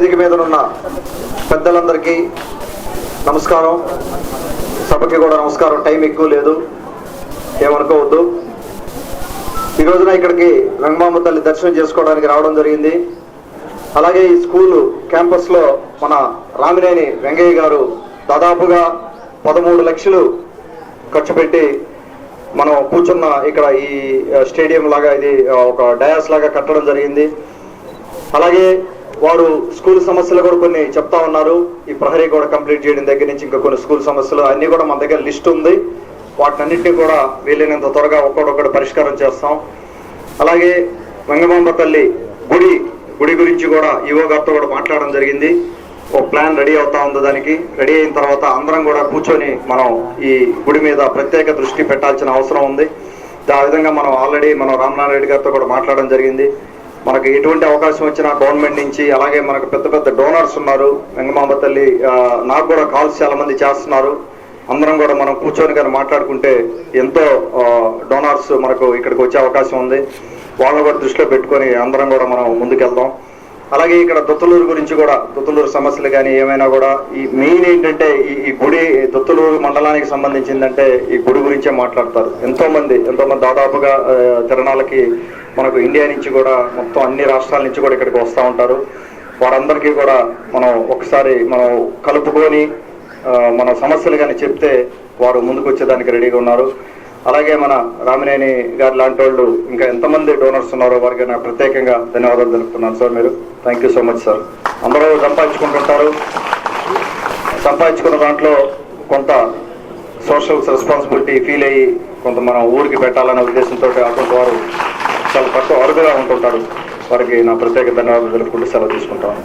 వేదిక మీద ఉన్న పెద్దలందరికీ నమస్కారం. సభకి కూడా నమస్కారం. టైం ఎక్కువ లేదు. ఏమనుకోవద్దు. ఈ రోజున ఇక్కడికి రంగమామ తల్లి దర్శనం చేసుకోవడానికి రావడం జరిగింది. అలాగే ఈ స్కూలు క్యాంపస్లో మన రామినేని వెంగయ్య గారు దాదాపుగా పదమూడు లక్షలు ఖర్చు పెట్టి మనం కూర్చున్న ఇక్కడ ఈ స్టేడియం లాగా ఇది ఒక డయాస్ లాగా కట్టడం జరిగింది. అలాగే వారు స్కూల్ సమస్యలు కూడా కొన్ని చెప్తా ఉన్నారు. ఈ ప్రహరీ కూడా కంప్లీట్ చేయడం దగ్గర నుంచి ఇంకా కొన్ని స్కూల్ సమస్యలు అన్ని కూడా మన దగ్గర లిస్ట్ ఉంది. వాటినన్నింటినీ కూడా వీలైనంత త్వరగా ఒక్కొక్కటి పరిష్కారం చేస్తాం. అలాగే వెంగమాంబ తల్లి గుడి గుడి గురించి కూడా ఈవో గారితో కూడా మాట్లాడడం జరిగింది. ఒక ప్లాన్ రెడీ అవుతా ఉంది దానికి. రెడీ అయిన తర్వాత అందరం కూడా కూర్చొని మనం ఈ గుడి మీద ప్రత్యేక దృష్టి పెట్టాల్సిన అవసరం ఉంది. ఆ విధంగా మనం ఆల్రెడీ మనం రామ్నారాయణ రెడ్డి గారితో కూడా మాట్లాడడం జరిగింది. మనకు ఎటువంటి అవకాశం వచ్చినా గవర్నమెంట్ నుంచి అలాగే మనకు పెద్ద పెద్ద డోనర్స్ ఉన్నారు. వెంగమాంబ తల్లి నాకు కూడా కాల్స్ చాలా మంది చేస్తున్నారు. అందరం కూడా మనం కూర్చొని కానీ మాట్లాడుకుంటే ఎంతో డోనర్స్ మనకు ఇక్కడికి వచ్చే అవకాశం ఉంది. వాళ్ళని కూడా దృష్టిలో పెట్టుకొని అందరం కూడా మనం ముందుకెళ్దాం. అలాగే ఇక్కడ దొత్తలూరు గురించి కూడా దొత్తలూరు సమస్యలు కానీ ఏమైనా కూడా ఈ మెయిన్ ఏంటంటే ఈ గుడి దొత్తలూరు మండలానికి సంబంధించిందంటే ఈ గుడి గురించే మాట్లాడతారు. ఎంతో మంది ఎంతో మంది దాదాపుగా తిరణాలకి మనకు ఇండియా నుంచి కూడా మొత్తం అన్ని రాష్ట్రాల నుంచి కూడా ఇక్కడికి వస్తూ ఉంటారు. వారందరికీ కూడా మనం ఒకసారి మనం కలుపుకొని మన సమస్యలు కానీ చెప్తే వారు ముందుకు వచ్చేదానికి రెడీగా ఉన్నారు. అలాగే మన రామినేని గారు లాంటి వాళ్ళు ఇంకా ఎంతమంది డోనర్స్ ఉన్నారో వారికి నాకు ప్రత్యేకంగా ధన్యవాదాలు తెలుపుతున్నాను. సార్ మీరు thank you so much sir అందరూ సంపాదించుకుంటుంటారు. సంపాదించుకున్న దాంట్లో కొంత సోషల్ రెస్పాన్సిబిలిటీ ఫీల్ అయ్యి కొంత మనం ఊరికి పెట్టాలనే ఉద్దేశంతో అటువంటి వారు చాలా తక్కువ అరుదుగా ఉంటుంటారు. వారికి నా ప్రత్యేక ధన్యవాదాలు తెలుపుకుంటూ సెలవు తీసుకుంటాను.